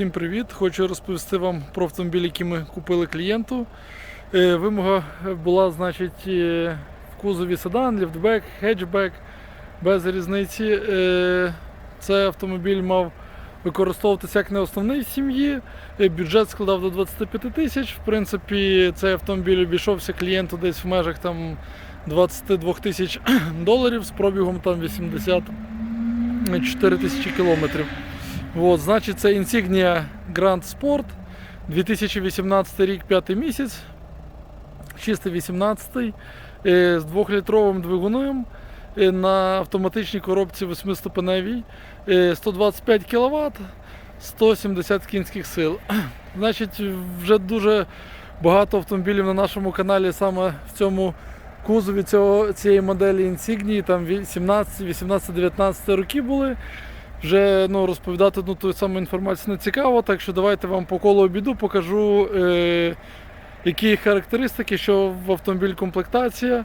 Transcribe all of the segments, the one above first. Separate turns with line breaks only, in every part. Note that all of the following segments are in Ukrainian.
Всім привіт! Хочу розповісти вам про автомобіль, який ми купили клієнту. Е, Вимога була, значить, е, в кузові седан, ліфтбек, хетчбек, без різниці. Е, Цей автомобіль мав використовуватися як не основний в сім'ї. Бюджет складав до 25 тисяч. В принципі, цей автомобіль обійшовся клієнту десь в межах там 22 тисяч доларів з пробігом там 84 тисячі кілометрів. От, значить, це Insignia Grand Sport 2018 рік, 5 місяць, чистий 18 е, з 2-літровим двигуном е, на автоматичній коробці 8-ступеневій, е, 125 кВт, 170 кінських сил. Значить, вже дуже багато автомобілів на нашому каналі саме в цьому кузові цього, цієї моделі Insignia, там 17, 18, 19 роки були. Вже ну, розповідати ну, ту саму інформацію не цікаво, так що давайте вам по колу обіду покажу, е, які характеристики, що в автомобіль комплектація.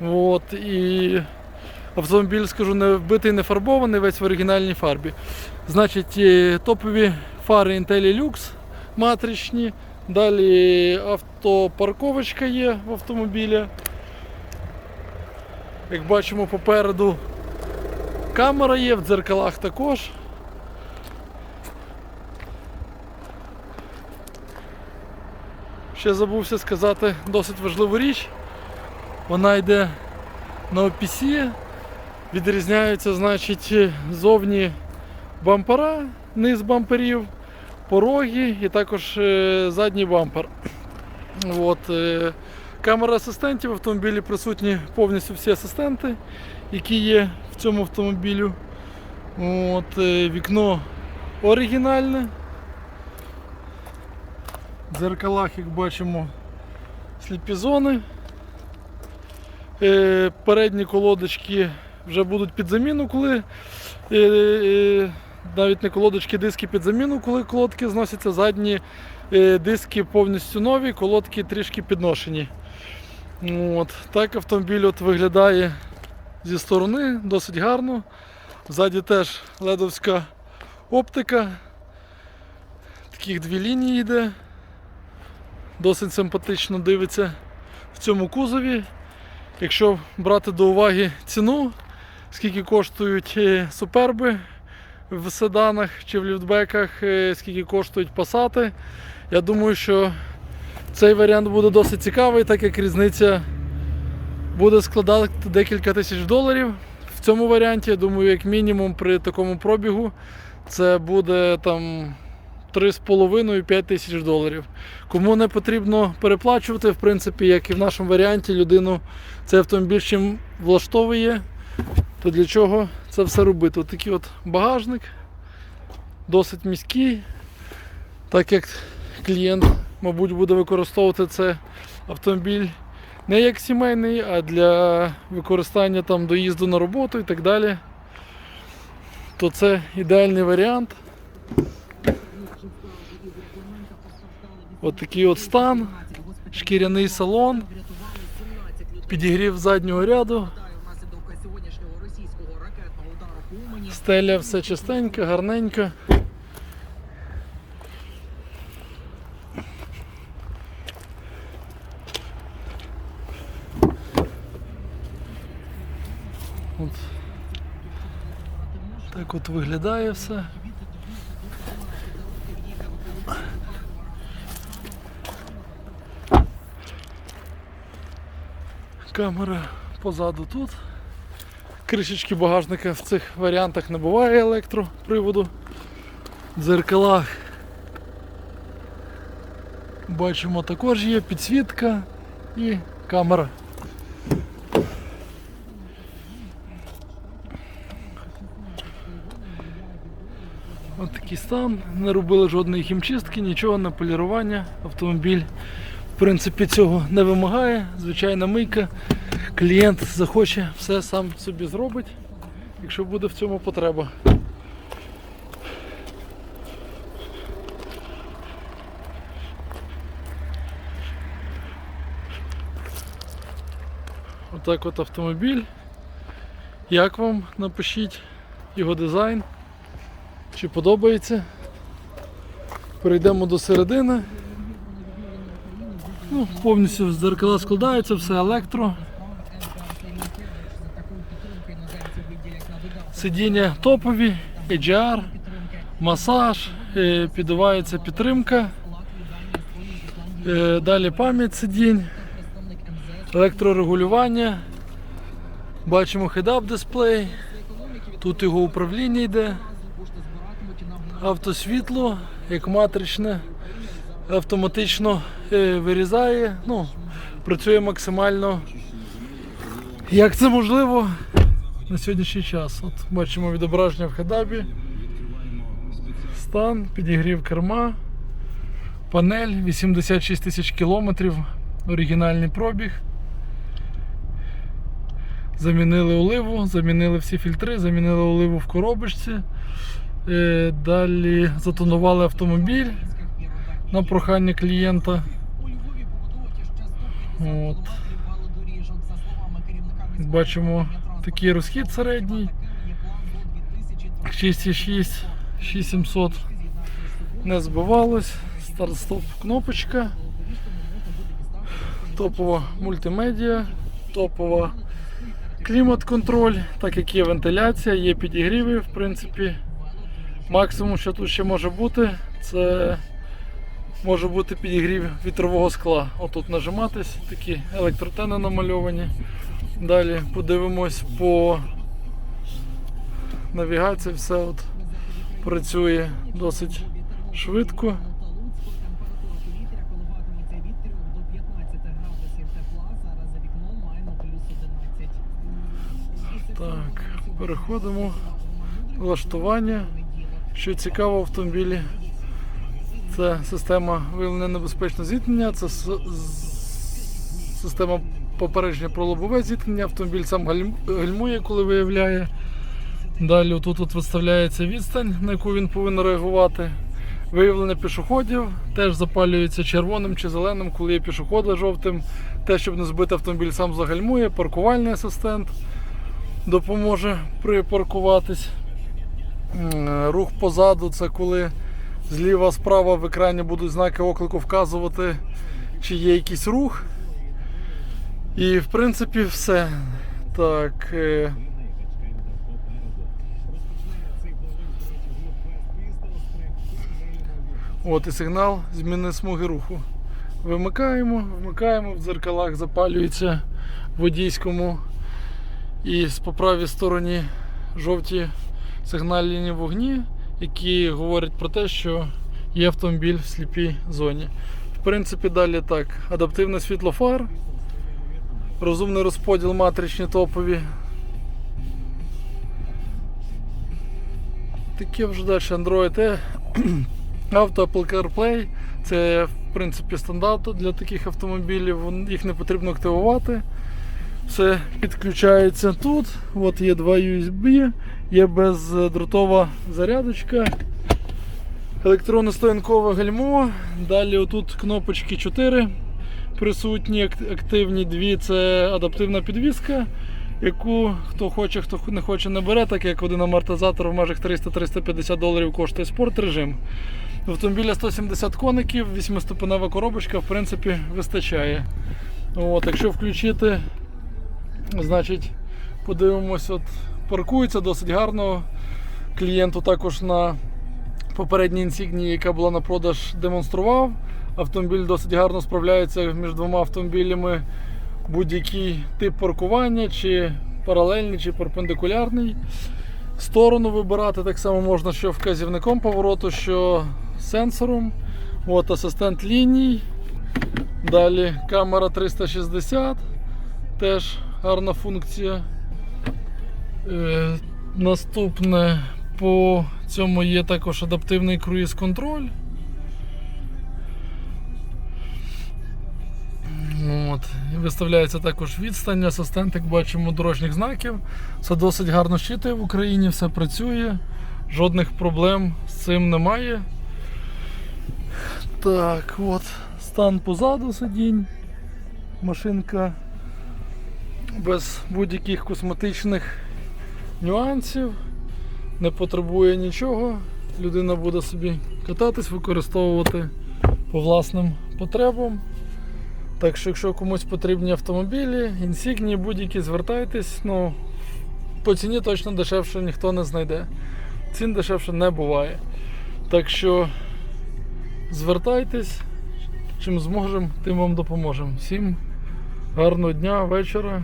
От, і автомобіль, скажу, не вбитий, не фарбований, весь в оригінальній фарбі. Значить, е, топові фари IntelliLux матричні. Далі автопарковочка є в автомобілі. Як бачимо попереду Камера є, в дзеркалах також. Ще забувся сказати досить важливу річ. Вона йде на OPC, відрізняються, значить, зовні бампера, низ бамперів, пороги і також е, задній бампер. От, е, камера асистентів в автомобілі присутні повністю всі асистенти, які є цьому автомобілю. От, е, вікно оригінальне. В дзеркалах, як бачимо, сліпі зони. Е, Передні колодочки вже будуть під заміну, коли е, навіть не колодочки, диски під заміну, коли колодки зносяться, задні диски повністю нові, колодки трішки підношені. От. Так автомобіль от виглядає зі сторони, досить гарно. Ззаді теж ледовська оптика. Таких дві лінії йде. Досить симпатично дивиться в цьому кузові. Якщо брати до уваги ціну, скільки коштують е, суперби в седанах чи в ліфтбеках, е, скільки коштують пасати, я думаю, що цей варіант буде досить цікавий, так як різниця буде складати декілька тисяч доларів. В цьому варіанті, я думаю, як мінімум при такому пробігу це буде там 3,5-5 тисяч доларів. Кому не потрібно переплачувати, в принципі, як і в нашому варіанті, людину цей автомобіль чим влаштовує, то для чого це все робити? От такий от багажник, досить міський, так як клієнт, мабуть, буде використовувати цей автомобіль не як сімейний, а для використання там доїзду на роботу і так далі. То це ідеальний варіант. От от стан, шкіряний салон, підігрів заднього ряду, стеля все чистенька, гарненька. От. Так от виглядає все. Камера позаду тут. Кришечки багажника в цих варіантах не буває електроприводу. В дзеркалах бачимо також є підсвітка і камера. Ось такий стан, не робили жодної хімчистки, нічого на полірування. Автомобіль в принципі цього не вимагає. Звичайна мийка. Клієнт захоче, все сам собі зробить, якщо буде в цьому потреба. Отак от автомобіль. Як вам? Напишіть його дизайн. Чи подобається? Перейдемо до середини. Ну, повністю зеркала складаються, все електро. Сидіння топові, HDR, масаж, е, підбивається підтримка. Е, Далі пам'ять сидінь, електрорегулювання. Бачимо head-up дисплей. Тут його управління йде. Автосвітло, як матричне, автоматично е, вирізає. Ну, працює максимально. Як це можливо на сьогоднішній час? От бачимо відображення в хедабі. Стан, підігрів керма, панель 86 тисяч кілометрів, оригінальний пробіг. Замінили оливу, замінили всі фільтри, замінили оливу в коробочці. Далі затонували автомобіль на прохання клієнта. От. Бачимо такий розхід середній. 6,6, 6700 не збивалось. Старт-стоп кнопочка. Топова мультимедіа, топова клімат-контроль, так як є вентиляція, є підігріви, в принципі. Максимум, що тут ще може бути, це може бути підігрів вітрового скла. Отут нажиматись, такі електротени намальовані. Далі подивимось по навігації, все от працює досить швидко. Так, переходимо. Влаштування. Що цікаво в автомобілі, це система виявлення небезпечного зіткнення, це система попередження про лобове зіткнення. Автомобіль сам гальм- гальмує, коли виявляє. Далі тут виставляється відстань, на яку він повинен реагувати. Виявлення пішоходів теж запалюється червоним чи зеленим, коли є пішоходи жовтим. Те, щоб не збити автомобіль, сам загальмує, паркувальний асистент допоможе припаркуватись. Рух позаду це коли зліва, справа в екрані будуть знаки оклику вказувати, чи є якийсь рух. І в принципі все. Так. е, От і сигнал зміни смуги руху. Вимикаємо, вмикаємо, в дзеркалах запалюється водійському. І з по правій стороні жовті сигнальні вогні, які говорять про те, що є автомобіль в сліпій зоні. В принципі, далі так. Адаптивне світло фар, розумний розподіл матричні топові. Таке вже далі Android Е. Auto Apple CarPlay. Це в принципі стандарт для таких автомобілів. Їх не потрібно активувати. Все підключається тут. От є два USB, є бездротова зарядочка, електронне стоянкове гальмо. Далі отут кнопочки 4 присутні, активні дві це адаптивна підвіска, яку хто хоче, хто не хоче, не бере, так як один амортизатор в межах 300-350 доларів коштує спорт режим. Автомобіля 170 коників, 8-ступенева коробочка, в принципі, вистачає. От, якщо включити Значить, подивимось, от паркується досить гарно. Клієнту також на попередній інсігнії, яка була на продаж, демонстрував. Автомобіль досить гарно справляється між двома автомобілями будь-який тип паркування, чи паралельний, чи перпендикулярний. Сторону вибирати так само можна, що вказівником повороту, що сенсором. От асистент ліній. Далі камера 360. Теж гарна функція. Е, наступне по цьому є також адаптивний круїз-контроль. От. І Виставляється також відстань, асистент, як бачимо, дорожніх знаків. Все досить гарно щитує в Україні, все працює, жодних проблем з цим немає. Так, от, стан позаду сидінь. Машинка без будь-яких косметичних нюансів, не потребує нічого. Людина буде собі кататись, використовувати по власним потребам. Так що, якщо комусь потрібні автомобілі, інсігні, будь-які, звертайтесь. Ну, по ціні точно дешевше ніхто не знайде. Цін дешевше не буває. Так що звертайтесь, чим зможемо, тим вам допоможемо. Всім гарного дня, вечора